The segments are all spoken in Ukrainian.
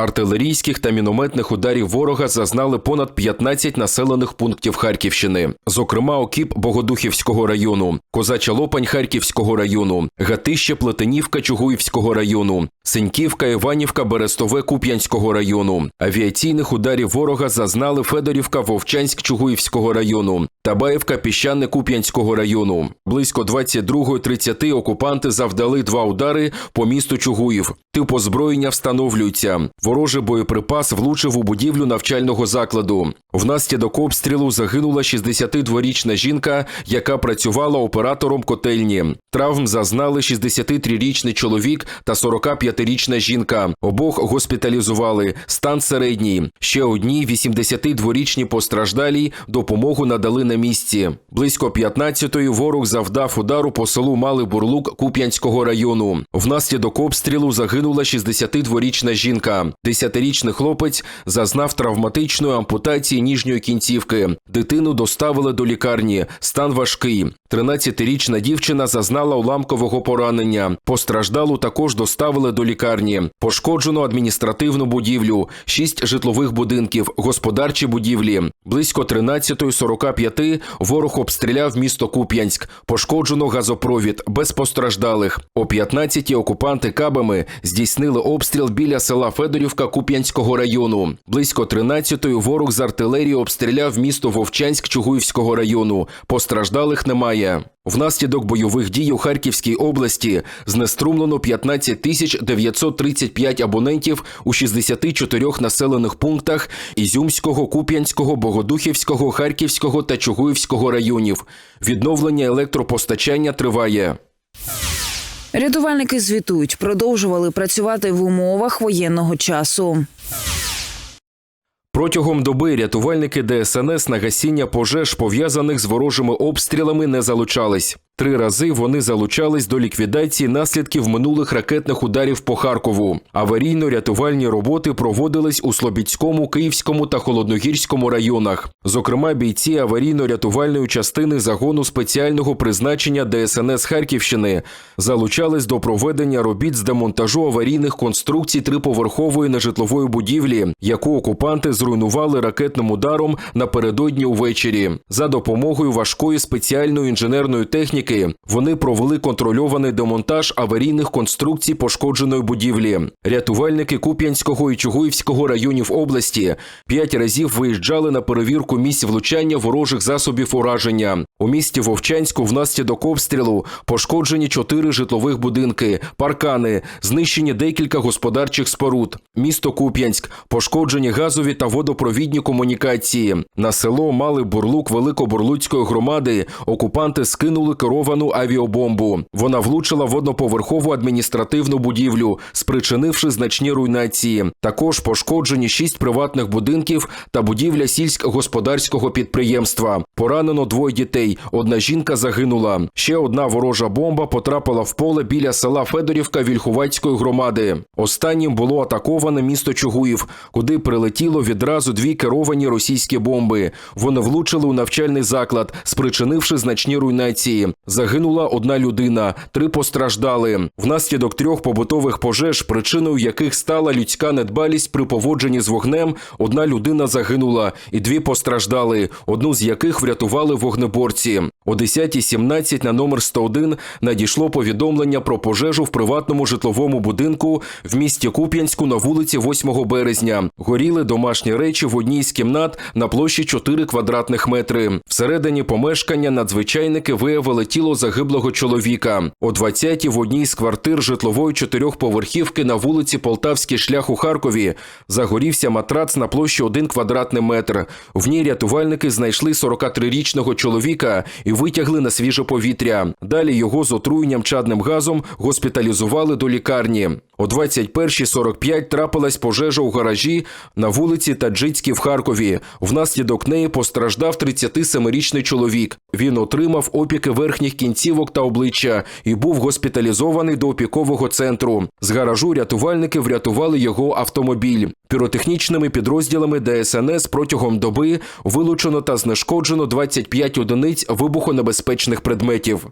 Артилерійських та мінометних ударів ворога зазнали понад 15 населених пунктів Харківщини, зокрема окіп Богодухівського району, Козача Лопань Харківського району, Гатище Плетенівка Чугуївського району, Синьківка, Іванівка, Берестове Куп'янського району. Авіаційних ударів ворога зазнали Федорівка, Вовчанськ Чугуївського району, Табаївка, Піщане Куп'янського району. Близько 22.30 окупанти завдали два удари по місту Чугуїв. Тип озброєння встановлюється. Ворожий боєприпас влучив у будівлю навчального закладу. Внаслідок обстрілу загинула 62-річна жінка, яка працювала оператором котельні. Травм зазнали 63-річний чоловік та 45-річна жінка. Обох госпіталізували. Стан середній. Ще одній 82-річній постраждалій допомогу надали на місці. Близько 15-ї ворог завдав удару по селу Малий Бурлук Куп'янського району. Внаслідок обстрілу загинула 62-річна жінка. 10-річний хлопець зазнав травматичної ампутації ніжньої кінцівки. Дитину доставили до лікарні. Стан важкий. 13-річна дівчина зазнала уламкового поранення. Постраждалу також доставили до лікарні. Пошкоджено адміністративну будівлю, 6 житлових будинків, господарчі будівлі. Близько 13.45 ворог обстріляв місто Куп'янськ. Пошкоджено газопровід без постраждалих. О 15-й окупанти кабами здійснили обстріл біля села Федорівка Куп'янського району. Близько 13-ї ворог з артилерії обстріляв місто Вовчанськ Чугуївського району. Постраждалих немає. Внаслідок бойових дій у Харківській області знеструмлено 15 тисяч 935 абонентів у 64 населених пунктах Ізюмського, Куп'янського, Богодухівського, Харківського та Чугуївського районів. Відновлення електропостачання триває. Рятувальники звітують, продовжували працювати в умовах воєнного часу. Протягом доби рятувальники ДСНС на гасіння пожеж, пов'язаних з ворожими обстрілами, не залучались. Три рази вони залучались до ліквідації наслідків минулих ракетних ударів по Харкову. Аварійно-рятувальні роботи проводились у Слобідському, Київському та Холодногірському районах. Зокрема, бійці аварійно-рятувальної частини загону спеціального призначення ДСНС Харківщини залучались до проведення робіт з демонтажу аварійних конструкцій триповерхової нежитлової будівлі, яку окупанти зруйнували ракетним ударом напередодні увечері. За допомогою важкої спеціальної інженерної техніки вони провели контрольований демонтаж аварійних конструкцій пошкодженої будівлі. Рятувальники Куп'янського і Чугуївського районів області п'ять разів виїжджали на перевірку місць влучання ворожих засобів ураження. У місті Вовчанську внаслідок обстрілу пошкоджені чотири житлових будинки, паркани, знищені декілька господарчих споруд. Місто Куп'янськ, пошкоджені газові та водопровідні комунікації. На село Малий Бурлук Великобурлуцької громади окупанти скинули керовану авіабомбу. Вона влучила в одноповерхову адміністративну будівлю, спричинивши значні руйнації. Також пошкоджені шість приватних будинків та будівля сільськогосподарського підприємства. Поранено двоє дітей. Одна жінка загинула. Ще одна ворожа бомба потрапила в поле біля села Федорівка Вільхувацької громади. Останнім було атаковане місто Чугуїв, куди прилетіло відразу дві керовані російські бомби. Вони влучили у навчальний заклад, спричинивши значні руйнації. Загинула одна людина, три постраждали. Внаслідок трьох побутових пожеж, причиною яких стала людська недбалість при поводженні з вогнем, одна людина загинула і дві постраждали, одну з яких врятували вогнеборці. О 10.17 на номер 101 надійшло повідомлення про пожежу в приватному житловому будинку в місті Куп'янську на вулиці 8 березня. Горіли домашні речі в одній з кімнат на площі 4 квадратних метри. Всередині помешкання надзвичайники виявили тіло загиблого чоловіка. О 20-й в одній з квартир житлової чотирьохповерхівки на вулиці Полтавський шлях у Харкові загорівся матрац на площі 1 квадратний метр. В ній рятувальники знайшли 43-річного чоловіка і витягли на свіже повітря. Далі його з отруєнням чадним газом госпіталізували до лікарні. О 21.45 трапилась пожежа у гаражі на вулиці Таджицькій в Харкові. Внаслідок неї постраждав 37-річний чоловік. Він отримав опіки верхніх кінцівок та обличчя і був госпіталізований до опікового центру. З гаражу рятувальники врятували його автомобіль. Піротехнічними підрозділами ДСНС протягом доби вилучено та знешкоджено 25 одиниць вибухонебезпечних предметів.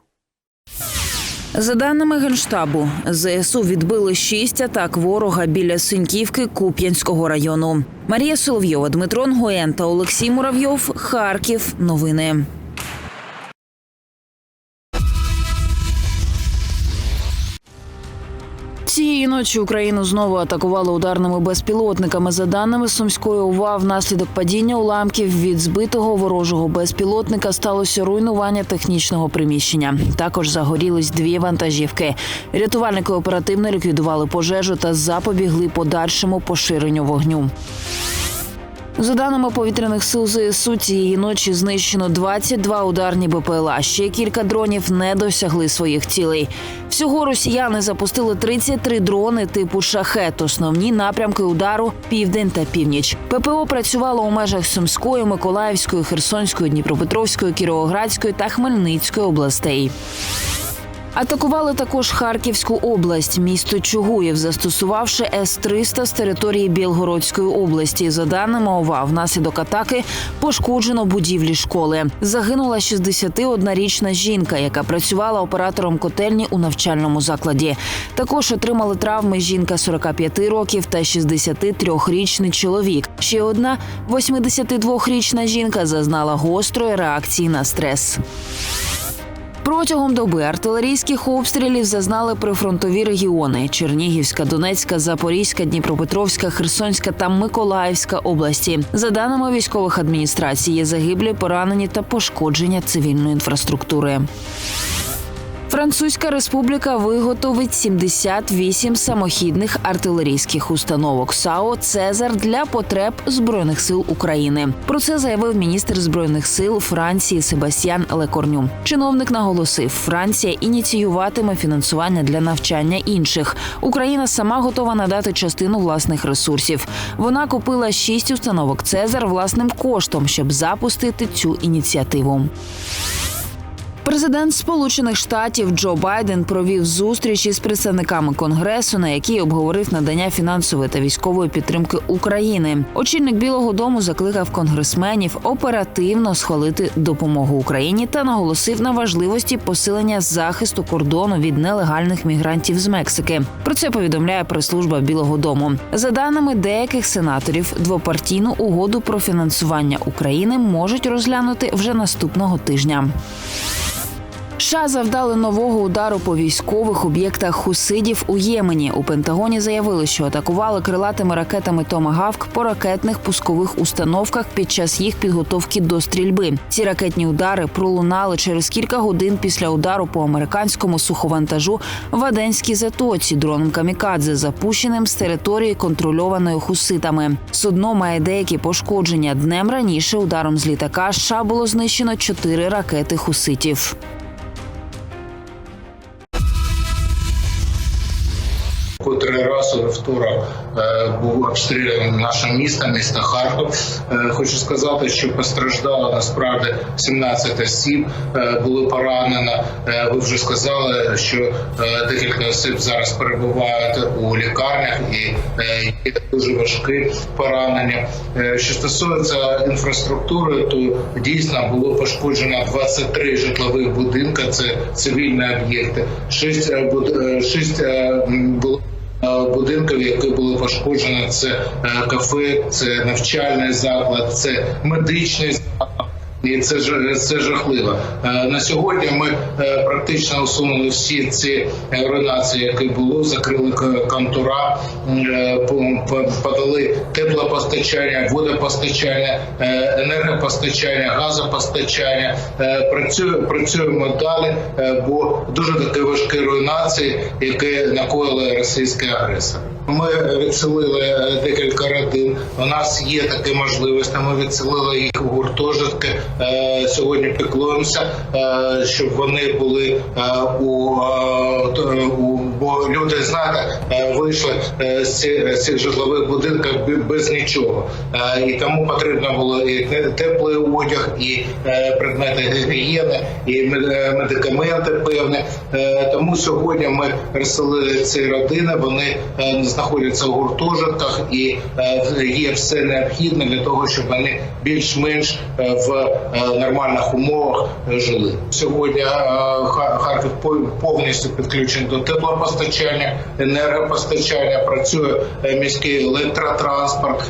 За даними генштабу, ЗСУ відбили шість атак ворога біля Синьківки Куп'янського району. Марія Соловйова, Дмитро Нгоєн та Олексій Муравйов. Харків. Новини. Цієї ночі Україну знову атакували ударними безпілотниками. За даними сумської ОВА, внаслідок падіння уламків від збитого ворожого безпілотника сталося руйнування технічного приміщення. Також загорілись дві вантажівки. Рятувальники оперативно ліквідували пожежу та запобігли подальшому поширенню вогню. За даними повітряних сил ЗСУ, цієї ночі знищено 22 ударні БПЛА. Ще кілька дронів не досягли своїх цілей. Всього росіяни запустили 33 дрони типу шахет. Основні напрямки удару південь та північ. ППО працювало у межах Сумської, Миколаївської, Херсонської, Дніпропетровської, Кіровоградської та Хмельницької областей. Атакували також Харківську область, місто Чугуєв, застосувавши С-300 з території Білгородської області. За даними ОВА, внаслідок атаки пошкоджено будівлі школи. Загинула 61-річна жінка, яка працювала оператором котельні у навчальному закладі. Також отримали травми жінка 45 років та 63-річний чоловік. Ще одна 82-річна жінка зазнала гострої реакції на стрес. Протягом доби артилерійських обстрілів зазнали прифронтові регіони: Чернігівська, Донецька, Запорізька, Дніпропетровська, Херсонська та Миколаївська області. За даними військових адміністрацій, є загиблі, поранені та пошкодження цивільної інфраструктури. Французька республіка виготовить 78 самохідних артилерійських установок САО Цезар для потреб збройних сил України. Про це заявив міністр збройних сил Франції Себастьян Лекорню. Чиновник наголосив, Франція ініціюватиме фінансування для навчання інших. Україна сама готова надати частину власних ресурсів. Вона купила шість установок Цезар власним коштом, щоб запустити цю ініціативу. Президент Сполучених Штатів Джо Байден провів зустріч із представниками конгресу, на якій обговорив надання фінансової та військової підтримки України. Очільник Білого Дому закликав конгресменів оперативно схвалити допомогу Україні та наголосив на важливості посилення захисту кордону від нелегальних мігрантів з Мексики. Про це повідомляє прес-служба Білого Дому. За даними деяких сенаторів, двопартійну угоду про фінансування України можуть розглянути вже наступного тижня. США завдали нового удару по військових об'єктах хусидів у Ємені. У Пентагоні заявили, що атакували крилатими ракетами Томагавк по ракетних пускових установках під час їх підготовки до стрільби. Ці ракетні удари пролунали через кілька годин після удару по американському суховантажу в Аденській затоці дроном камікадзе, запущеним з території контрольованої хуситами. Судно має деякі пошкодження. Днем раніше ударом з літака США було знищено чотири ракети хуситів. Котрий раз у вівторок е, був обстріляний наше місто, місто Харків. Е, Хочу сказати, що постраждало насправді 17 осіб, е, було поранено. Ви вже сказали, що декілька осіб зараз перебувають у лікарнях і є дуже важкі поранення. Що стосується інфраструктури, то дійсно було пошкоджено 23 житлових будинки. Це цивільні об'єкти. Шість е, е, шість було будинків, які були пошкоджені, це е, кафе, це навчальний заклад, це медичний заклад. І це ж це жахливо. Е, На сьогодні ми е, практично усунули всі ці руйнації, які було, закрили контура, е, по- по- подали теплопостачання, водопостачання, енергопостачання, газопостачання. Працюємо, працюємо далі, бо дуже такі важкі руйнації, які накоїли російський агресор. Ми відселили е, декілька родин. У нас є такі можливості. Ми відселили їх у гуртожитки. Е, Сьогодні піклуємося, е, щоб вони були е, у, е, бо люди знаєте, е, вийшли е, з цих житлових будинків без нічого. Е, І тому потрібно було і теплий одяг, і е, предмети гігієни, і мед- е, медикаменти певні. Е, Тому сьогодні ми розселили ці родини. Вони е, знаходяться в гуртожитках і е, є все необхідне для того, щоб вони більш-менш е, в е, нормальних умовах жили. Сьогодні Харків пов- повністю підключений до теплопостачання, енергопостачання. Працює міський електротранспорт.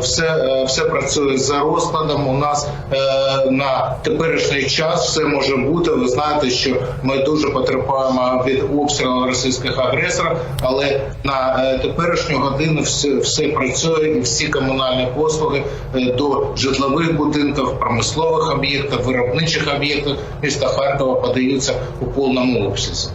Все, все працює за розкладом. У нас на теперішній час все може бути. Ви знаєте, що ми дуже потерпаємо від обстрілу російських агресорів, але на теперішню годину все, все працює і всі комунальні послуги е, до житлових будинків, промислових об'єктів, виробничих об'єктів міста Харкова подаються у повному обсязі.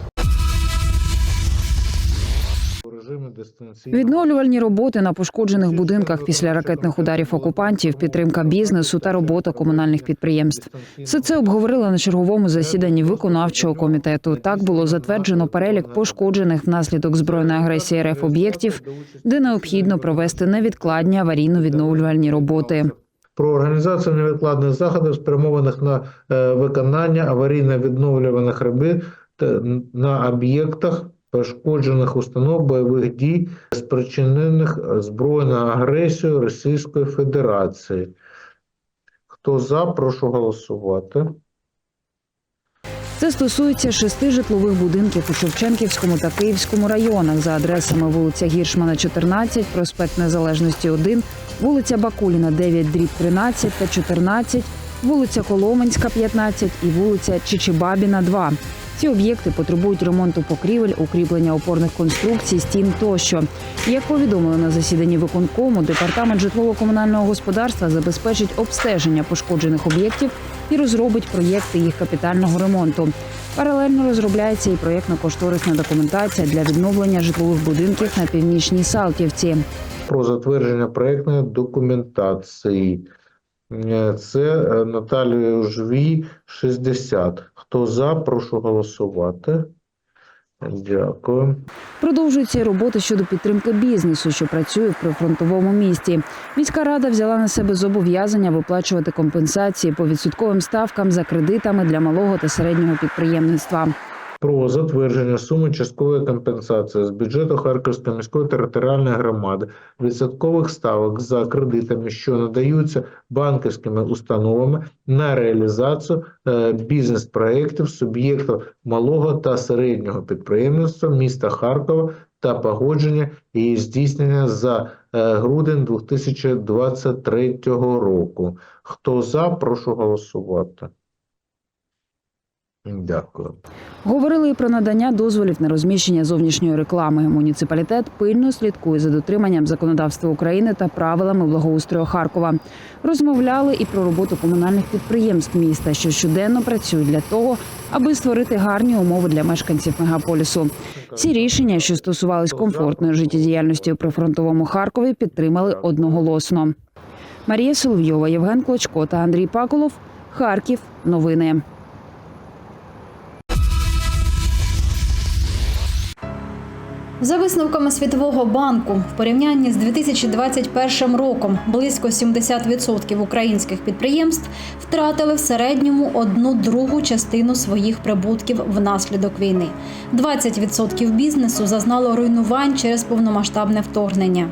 Відновлювальні роботи на пошкоджених будинках після ракетних ударів окупантів, підтримка бізнесу та робота комунальних підприємств. Все це обговорили на черговому засіданні виконавчого комітету. Так було затверджено перелік пошкоджених внаслідок збройної агресії РФ об'єктів, де необхідно провести невідкладні аварійно-відновлювальні роботи. про організацію невідкладних заходів, спрямованих на е, виконання аварійно-відновлюваних робіт та на об'єктах пошкоджених установ бойових дій, спричинених збройною агресією Російської Федерації. Хто за, прошу голосувати. Це стосується шести житлових будинків у Шевченківському та Київському районах за адресами вулиця Гіршмана, 14, проспект Незалежності 1, вулиця Бакуліна, 9, дріб 13 та 14, вулиця Коломенська, 15 і вулиця Чичибабіна, 2. Ці об'єкти потребують ремонту покрівель, укріплення опорних конструкцій, стін тощо. Як повідомили на засіданні виконкому, департамент житлово-комунального господарства забезпечить обстеження пошкоджених об'єктів і розробить проєкти їх капітального ремонту. Паралельно розробляється і проєктно-кошторисна документація для відновлення житлових будинків на північній Салтівці. про затвердження проектної документації. Е, Це е, Наталія Жвій, 60. Хто за, прошу голосувати. Дякую. Продовжуються роботи щодо підтримки бізнесу, що працює в прифронтовому місті. Міська рада взяла на себе зобов'язання виплачувати компенсації по відсотковим ставкам за кредитами для малого та середнього підприємництва. Про затвердження суми часткової компенсації з бюджету Харківської міської територіальної громади відсоткових ставок за кредитами, що надаються банківськими установами на реалізацію е, бізнес-проєктів суб'єктів малого та середнього підприємництва міста Харкова та погодження і здійснення за е, грудень 2023 року. Хто за, прошу голосувати. Дякую. Говорили про надання дозволів на розміщення зовнішньої реклами. Муніципалітет пильно слідкує за дотриманням законодавства України та правилами благоустрою Харкова. Розмовляли і про роботу комунальних підприємств міста, що щоденно працюють для того, аби створити гарні умови для мешканців мегаполісу. Всі рішення, що стосувались комфортної життєдіяльності у прифронтовому Харкові, підтримали одноголосно. Марія Соловйова, Євген Клочко та Андрій Паколов. Харків. Новини. За висновками Світового банку, в порівнянні з 2021 роком близько 70% українських підприємств втратили в середньому одну другу частину своїх прибутків внаслідок війни. 20% бізнесу зазнало руйнувань через повномасштабне вторгнення.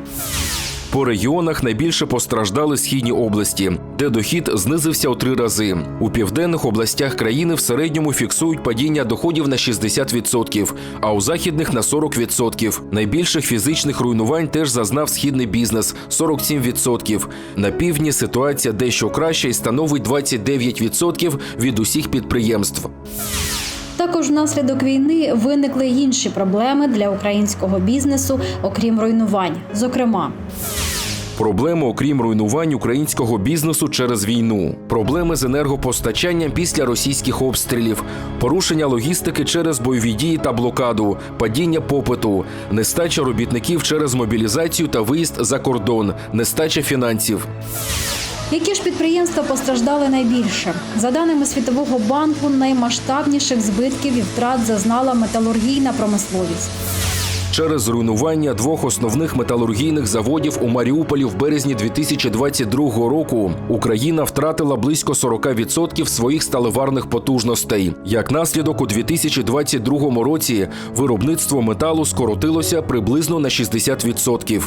По регіонах найбільше постраждали східні області, де дохід знизився у три рази. У південних областях країни в середньому фіксують падіння доходів на 60%, а у західних на 40%. Найбільших фізичних руйнувань теж зазнав східний бізнес 47%. На півдні ситуація дещо краща і становить 29% від усіх підприємств. Також внаслідок війни виникли інші проблеми для українського бізнесу, окрім руйнувань. Зокрема, Проблеми, окрім руйнувань українського бізнесу через війну, проблеми з енергопостачанням після російських обстрілів, порушення логістики через бойові дії та блокаду, падіння попиту, нестача робітників через мобілізацію та виїзд за кордон, нестача фінансів. Які ж підприємства постраждали найбільше? За даними Світового банку, наймасштабніших збитків і втрат зазнала металургійна промисловість. Через руйнування двох основних металургійних заводів у Маріуполі в березні 2022 року. Україна втратила близько 40% своїх сталеварних потужностей. Як наслідок, у 2022 році виробництво металу скоротилося приблизно на 60%.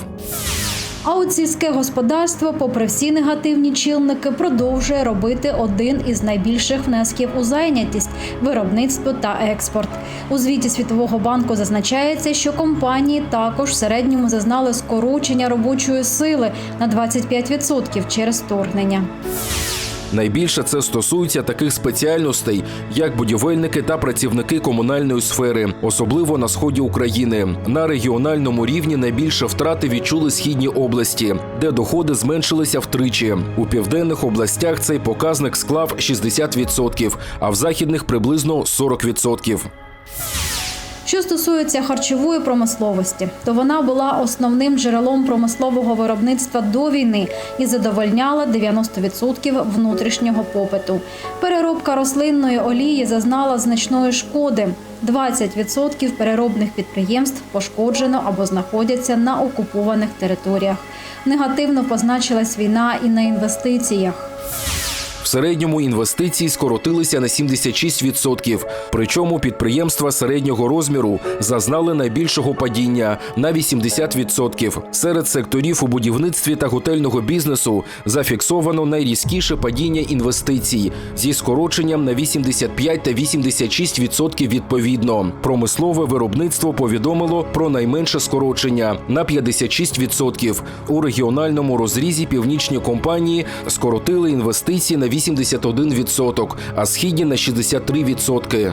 А от сільське господарство, попри всі негативні чинники, продовжує робити один із найбільших внесків у зайнятість виробництво та експорт. У звіті Світового банку зазначається, що компанії також в середньому зазнали скорочення робочої сили на 25% через вторгнення. Найбільше це стосується таких спеціальностей, як будівельники та працівники комунальної сфери, особливо на сході України. На регіональному рівні найбільше втрати відчули східні області, де доходи зменшилися втричі. У південних областях цей показник склав 60%, а в західних приблизно 40%. Що стосується харчової промисловості, то вона була основним джерелом промислового виробництва до війни і задовольняла 90% внутрішнього попиту. Переробка рослинної олії зазнала значної шкоди. 20% переробних підприємств пошкоджено або знаходяться на окупованих територіях. Негативно позначилась війна і на інвестиціях. В середньому інвестиції скоротилися на 76%. Причому підприємства середнього розміру зазнали найбільшого падіння на 80%. Серед секторів у будівництві та готельного бізнесу зафіксовано найрізкіше падіння інвестицій зі скороченням на 85 та 86% відповідно. Промислове виробництво повідомило про найменше скорочення на 56%. У регіональному розрізі північні компанії скоротили інвестиції на 81%, а східні на 63%.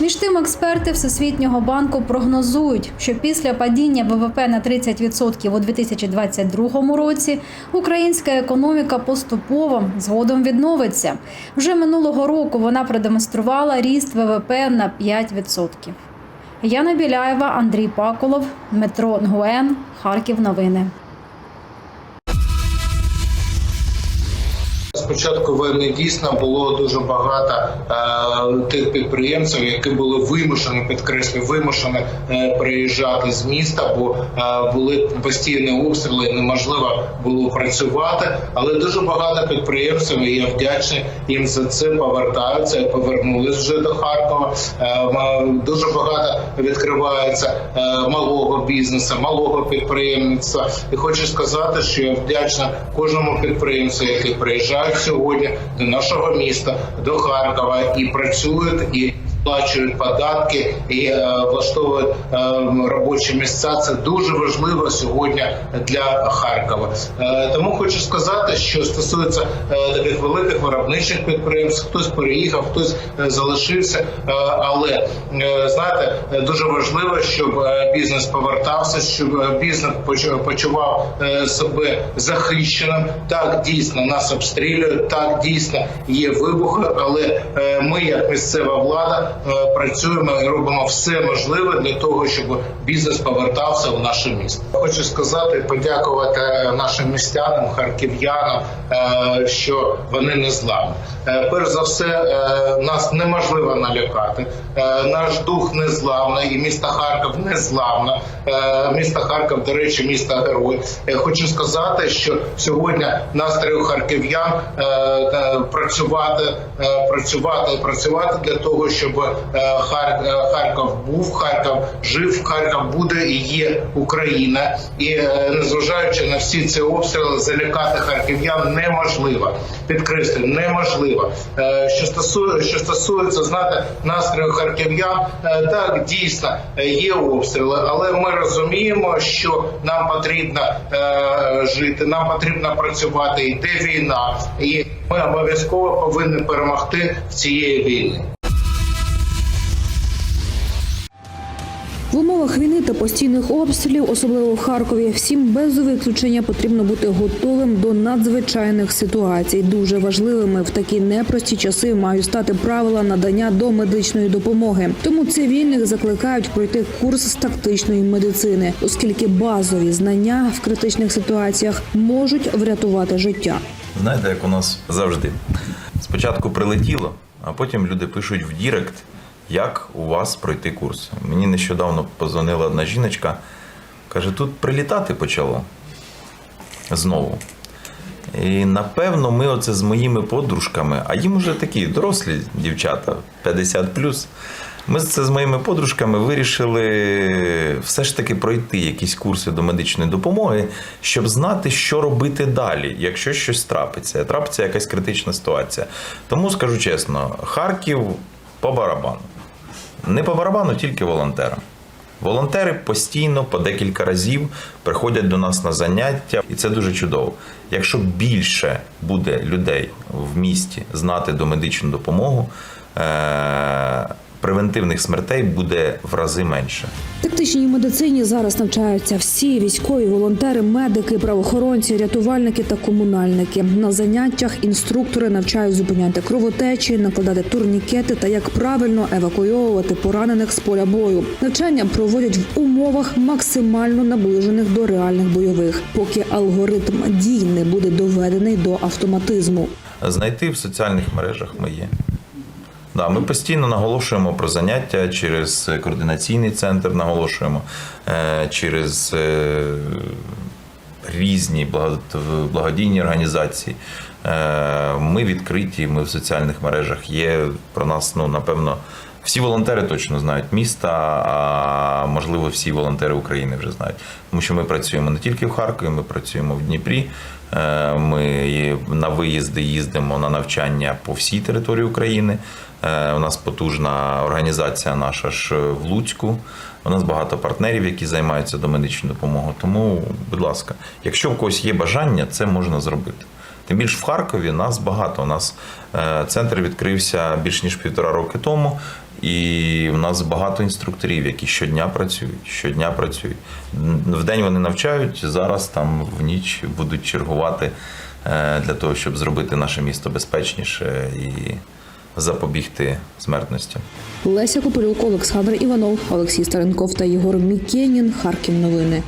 Між тим, експерти Всесвітнього банку прогнозують, що після падіння ВВП на 30% у 2022 році українська економіка поступово згодом відновиться. Вже минулого року вона продемонструвала ріст ВВП на 5%. Яна Біляєва, Андрій Паколов, Дмитро Нгуен, Харків. Новини. Спочатку війни дійсно було дуже багато е, тих підприємців, які були вимушені, підкреслю, вимушені е, приїжджати з міста, бо е, були постійні обстріли, неможливо було працювати. Але дуже багато підприємців, і я вдячний їм за це повертаються і повернулись вже до Харкова. Е, дуже багато відкривається е, малого бізнесу, малого підприємництва. І хочу сказати, що я вдячна кожному підприємцю, який приїжджає сьогодні до нашого міста, до Харкова і працюють і. Сплачують податки і е, влаштовують е, робочі місця. Це дуже важливо сьогодні для Харкова. Е, тому хочу сказати, що стосується таких великих виробничих підприємств, хтось переїхав, хтось залишився. Але знаєте, дуже важливо, щоб бізнес повертався, щоб бізнес почував себе захищеним. Так дійсно нас обстрілюють, так дійсно є вибухи, але ми, як місцева влада, працюємо і робимо все можливе для того, щоб бізнес повертався у наше місто. Хочу сказати, подякувати нашим містянам, харків'янам, е, що вони не зламні. Е, Перш за все, е, нас неможливо налякати. Е, Наш дух не зламний, і місто Харків не зламне. Е, Місто Харків, до речі, місто герой. Е, Хочу сказати, що сьогодні настрій у харків'ян е, е, працювати, е, працювати, працювати для того, щоб е, е, Харків був, Харків жив, Харків буде і є Україна. І е, незважаючи на всі ці обстріли, залякати харків'ян неможливо. Підкреслюю, неможливо. Е, Що стосує, що стосується знаєте, настрою харків'ян, е, так дійсно е, є обстріли, але ми розуміємо, що нам потрібно е, жити, нам потрібно працювати. Йде війна, і ми обов'язково повинні перемогти в цієї війни. В умовах війни та постійних обстрілів, особливо в Харкові, всім без виключення потрібно бути готовим до надзвичайних ситуацій. Дуже важливими в такі непрості часи мають стати правила надання до медичної допомоги. Тому цивільних закликають пройти курс з тактичної медицини, оскільки базові знання в критичних ситуаціях можуть врятувати життя. Знаєте, як у нас завжди. Спочатку прилетіло, а потім люди пишуть в Дірект, як у вас пройти курс. Мені нещодавно позвонила одна жіночка, каже, тут прилітати почало знову. І напевно, ми оце з моїми подружками, а їм уже такі дорослі дівчата, 50 Ми це з моїми подружками вирішили все ж таки пройти якісь курси до медичної допомоги, щоб знати, що робити далі, якщо щось трапиться. Трапиться якась критична ситуація. Тому скажу чесно, Харків по барабану. Не по барабану, тільки волонтерам. Волонтери постійно по декілька разів приходять до нас на заняття, і це дуже чудово. Якщо більше буде людей в місті знати до медичну допомогу, е- превентивних смертей буде в рази менше. Тактичній медицині зараз навчаються всі військові, волонтери, медики, правоохоронці, рятувальники та комунальники. На заняттях інструктори навчають зупиняти кровотечі, накладати турнікети та як правильно евакуйовувати поранених з поля бою. Навчання проводять в умовах максимально наближених до реальних бойових, поки алгоритм дій не буде доведений до автоматизму. Знайти в соціальних мережах ми є. Да, ми постійно наголошуємо про заняття через координаційний центр, наголошуємо е, через е, різні благо- благодійні організації. Е, Ми відкриті, ми в соціальних мережах є. Про нас, ну напевно, всі волонтери точно знають міста, а можливо, всі волонтери України вже знають. Тому що ми працюємо не тільки в Харкові, ми працюємо в Дніпрі. Ми на виїзди їздимо на навчання по всій території України. Е, У нас потужна організація наша ж в Луцьку. У нас багато партнерів, які займаються домедичною допомогою. Тому, будь ласка, якщо в когось є бажання, це можна зробити. Тим більше в Харкові нас багато. У нас е, центр відкрився більш ніж півтора роки тому, і в нас багато інструкторів, які щодня працюють. Щодня працюють. В день вони навчають, зараз там в ніч будуть чергувати е, для того, щоб зробити наше місто безпечніше і запобігти смертності. Леся Копилюк, Олександр Іванов, Олексій Старенков та Єгор Мікенін. Харків новини.